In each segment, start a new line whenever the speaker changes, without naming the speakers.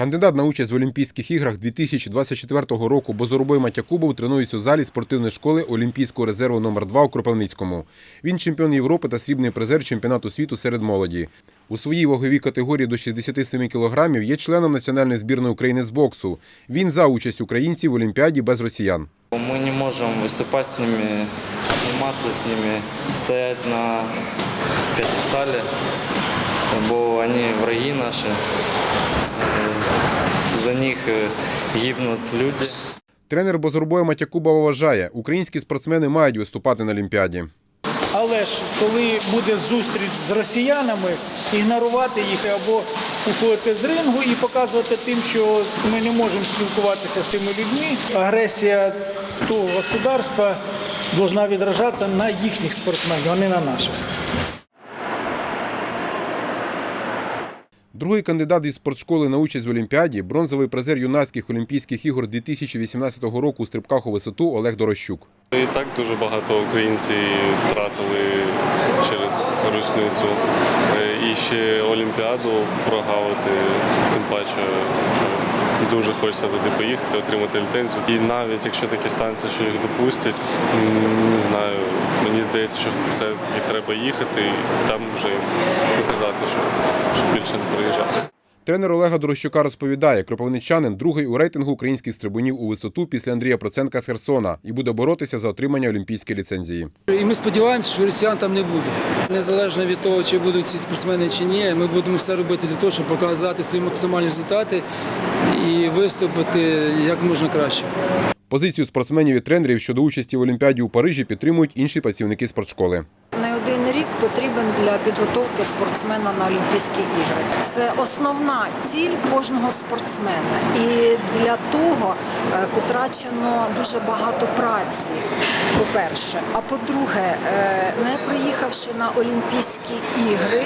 Кандидат на участь в Олімпійських іграх 2024 року Бозоробой Матякубов тренується у залі спортивної школи Олімпійського резерву номер 2 у Кропивницькому. Він чемпіон Європи та срібний призер чемпіонату світу серед молоді. У своїй ваговій категорії до 67 кілограмів є членом національної збірної України з боксу. Він за участь українців в Олімпіаді без росіян.
Мы не можем выступать с ними, обниматься с ними, стоять на пьедестале, бо они враги наши. Э, За них э, гибнут люди.
Тренер Бозорбоя Матякубова вважає, українські спортсмени мають виступати на Олімпіаді.
Але ж коли буде зустріч з росіянами, ігнорувати їх або уходити з рингу і показувати тим, що ми не можемо спілкуватися з цими людьми. Агресія того государства повинна відражатися на їхніх спортсменів, а не на наших.
Другий кандидат із спортшколи на участь в Олімпіаді, бронзовий призер юнацьких Олімпійських ігор 2018 року у стрибках у висоту Олег Дорощук.
І так дуже багато українців втратили через рушницю. Е, І ще Олімпіаду прогавити, тим паче, що дуже хочеться туди поїхати, отримати ліцензію. І навіть якщо таке станеться, що їх допустять, не знаю, мені здається, що це і треба їхати, і там вже показати, що, що більше не приїжджати.
Тренер Олега Дорощука розповідає, кропивничанин другий у рейтингу українських стрибунів у висоту після Андрія Проценка з Херсона і буде боротися за отримання олімпійської ліцензії.
І ми сподіваємося, що росіян там не буде. Незалежно від того, чи будуть ці спортсмени чи ні, ми будемо все робити для того, щоб показати свої максимальні результати і виступити як можна краще.
Позицію спортсменів і тренерів щодо участі в Олімпіаді у Парижі підтримують інші працівники спортшколи.
Потрібен для підготовки спортсмена на Олімпійські ігри. Це основна ціль кожного спортсмена. І для того е, потрачено дуже багато праці. По-перше, а по-друге, е, не приїхавши на Олімпійські ігри,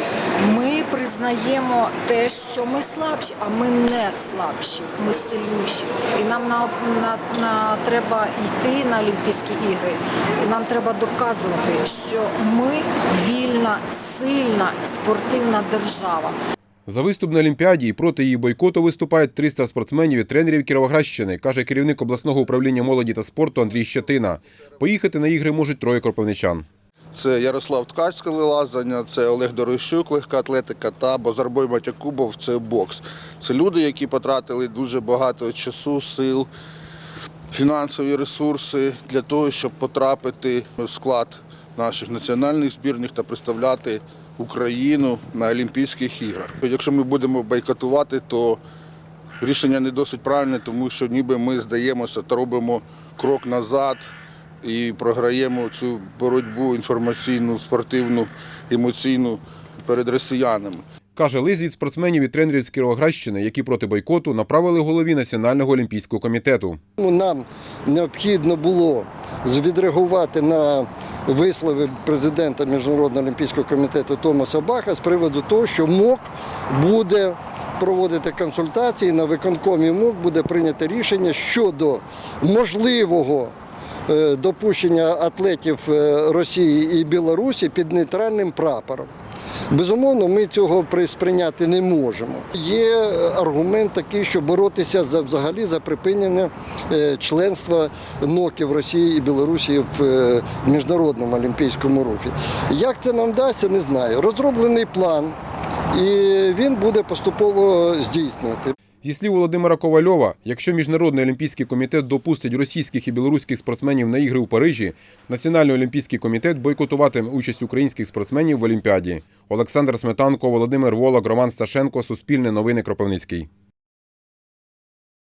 ми признаємо те, що ми слабші, а ми не слабші, ми сильніші. І нам на, на, на треба йти на Олімпійські ігри, і нам треба доказувати, що ми вільна, сильна спортивна держава.
За виступ на Олімпіаді і проти її бойкоту виступають 300 спортсменів і тренерів Кіровоградщини, каже керівник обласного управління молоді та спорту Андрій Щетина. Поїхати на ігри можуть троє кропивничан.
Це Ярослав Ткач скелелазання, це Олег Дорощук, легка атлетика та Бозарбой Матякубов це бокс. Це люди, які потратили дуже багато часу, сил, фінансові ресурси для того, щоб потрапити в склад наших національних збірних та представляти Україну на Олімпійських іграх. Якщо ми будемо бойкотувати, то рішення не досить правильне, тому що ніби ми здаємося та робимо крок назад і програємо цю боротьбу інформаційну, спортивну, емоційну перед росіянами.
Каже, лист від спортсменів і тренерів з Кіровоградщини, які проти бойкоту, направили голові Національного олімпійського комітету.
Нам необхідно було відреагувати на вислови президента Міжнародного олімпійського комітету Томаса Баха з приводу того, що МОК буде проводити консультації на виконкомі МОК буде прийнято рішення щодо можливого е, допущення атлетів е, Росії і Білорусі під нейтральним прапором. Безумовно, ми цього при- сприйняти не можемо. Є аргумент такий, що боротися за взагалі за припинення е, членства НОКів Росії і Білорусі в е, міжнародному олімпійському рухі. Як це нам вдасться, не знаю. Розроблений план, і він буде поступово здійснювати.
Зі слів Володимира Ковальова, якщо Міжнародний олімпійський комітет допустить російських і білоруських спортсменів на ігри у Парижі, Національний олімпійський комітет бойкотуватиме участь українських спортсменів в Олімпіаді. Олександр Сметанко, Володимир Волок, Роман Сташенко, Суспільне новини Кропивницький.